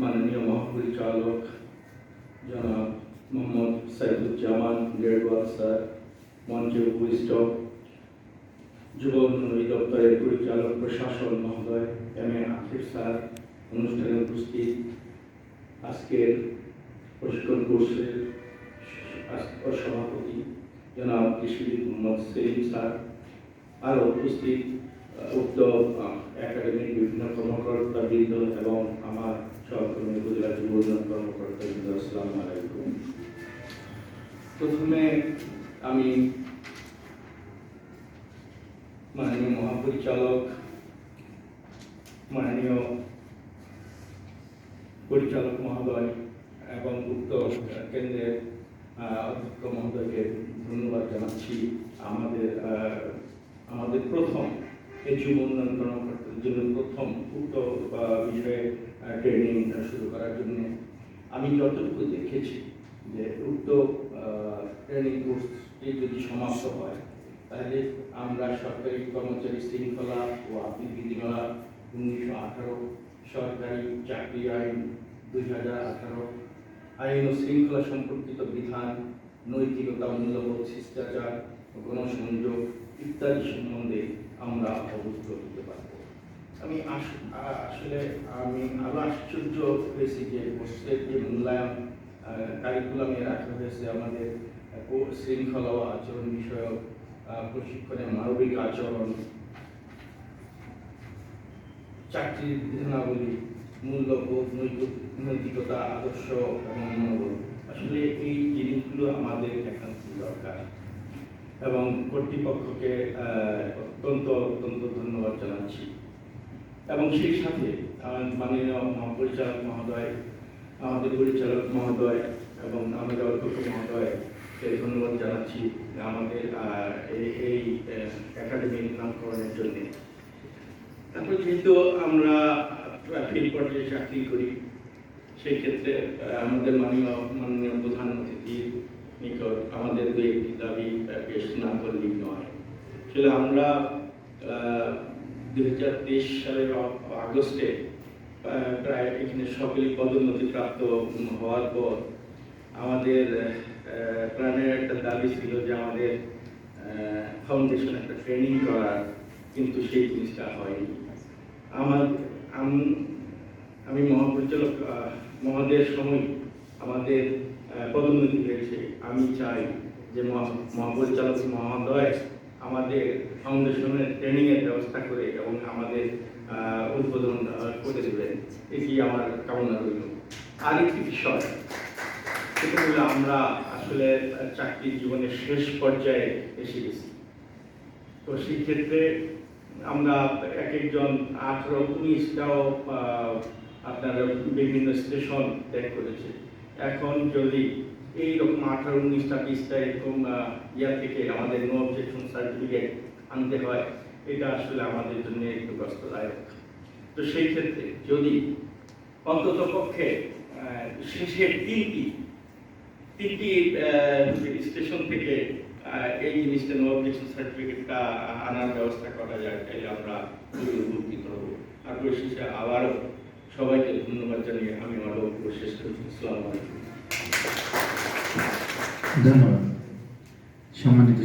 মাননীয় মহাপরিচালক জনাব মোহাম্মদ সাইদুজ্জামান গেরওয়াল স্যার মঞ্চে উপবিষ্ট যুব উন্নয়ন দপ্তরের পরিচালক প্রশাসন মহোদয় এম এ আকিব স্যার অনুষ্ঠানে উপস্থিত। আজকের প্রশিক্ষণ কোর্সের সভাপতি জনাব কৃষিবিদ মোহাম্মদ সেলিম স্যার, আরও উপস্থিত উক্ত একাডেমির বিভিন্ন কর্মকর্তা বৃন্দ এবং আমার সহকর্মী উপজেলা যুব কর্মকর্তা আসসালামু আলাইকুম। প্রথমে আমি মাননীয় মহাপরিচালক, মাননীয় পরিচালক মহোদয় এবং উক্ত কেন্দ্রের অধ্যক্ষ মহোদয়কে ধন্যবাদ জানাচ্ছি। আমাদের আমাদের প্রথম এই যুব উন্নয়ন জন্য প্রথম আহ, বিষয়ে ট্রেনিং শুরু করার জন্য আমি যতটুকু দেখেছি যে উক্ত ট্রেনিং কোর্সটি যদি সমাপ্ত হয় তাহলে আমরা সরকারি কর্মচারী শৃঙ্খলা ও আপিল বিধিমালা উনিশশো আঠারো সরকারি চাকরি আইন দুই হাজার আঠারো আইন ও শৃঙ্খলা সম্পর্কিত বিধান নৈতিকতা মূল্যবোধ শিষ্টাচার গণসংযোগ ইত্যাদি সম্বন্ধে আমরা অবগত হতে আ- আসলে আমি আরও আশ্চর্য হয়েছি যে কোর্সের যে মূল্যায়ন কারিকুলামে রাখা হয়েছে আমাদের শৃঙ্খলা ও আচরণ বিষয়ক প্রশিক্ষণে মানবিক আচরণ, চাকরির বিধানাবলী মূল্যবোধ, নৈতিক- নৈতিকতা, আদর্শ এবং আসলে এই জিনিসগুলো আমাদের একান্ত দরকার এবং কর্তৃপক্ষকে অত্যন্ত অত্যন্ত ধন্যবাদ জানাচ্ছি। এবং সেই সাথে মাননীয় মহাপরিচালক মহোদয়, আমাদের পরিচালক মহোদয় এবং আমাদের অধ্যক্ষ মহোদয় ধন্যবাদ জানাচ্ছি আমাদের এই একাডেমির নামকরণের জন্যে। তারপর যেহেতু আমরা ফিল্ড পর্যায়ে চাকরি করি, সেই ক্ষেত্রে আমাদের মাননীয় মাননীয় প্রধান অতিথির নিকট আমাদের দু একটি দাবি পেশ না করলেই নয়। আসলে আমরা দুই হাজার তেইশ সালের আগস্টে প্রায় এখানে সকলেই পদোন্নতি প্রাপ্ত হওয়ার পর আমাদের প্রাণের একটা দাবি ছিল যে আমাদের ফাউন্ডেশন একটা ট্রেনিং করার, কিন্তু সেই জিনিসটা হয়নি। আমার, আম- আমি মহাপরিচালক মহোদয়ের সময় আমাদের পদোন্নতি হয়েছে আমি চাই যে মহা- মহাপরিচালক মহোদয় আমাদের ফাউন্ডেশনের ট্রেনিংয়ের ব্যবস্থা করে এবং আমাদের উদ্বোধন করে দেবেন। এটি আমার কামনা রইল। আরেকটি বিষয়, সেটা হলো আমরা আসলে চাকরি জীবনের শেষ পর্যায়ে এসে গেছি। তো সেই ক্ষেত্রে আমরা এক একজন আঠারো উনিশটাও আপনার বিভিন্ন স্টেশন ত্যাগ করেছে। এখন যদি এইরকম আঠারো, উনিশটা বিশটা এরকম ইয়া থেকে আমাদের নো অবজেকশন সার্টিফিকেট আনতে হয়, এটা আসলে আমাদের জন্য একটু কষ্টদায়ক। তো সেই ক্ষেত্রে যদি অন্তত পক্ষে শেষের তিনটি তিনটি স্টেশন থেকে এই জিনিসটা নো অবজেকশন সার্টিফিকেটটা আনার ব্যবস্থা করা যায়, তাহলে আমরা খুবই উপকৃত হব। আর পরিশেষে আবারও সবাইকে ধন্যবাদ জানিয়ে আমি বক্তব্য শেষ করছি। আসসালামু ধন্যবাদ। সম্মানিত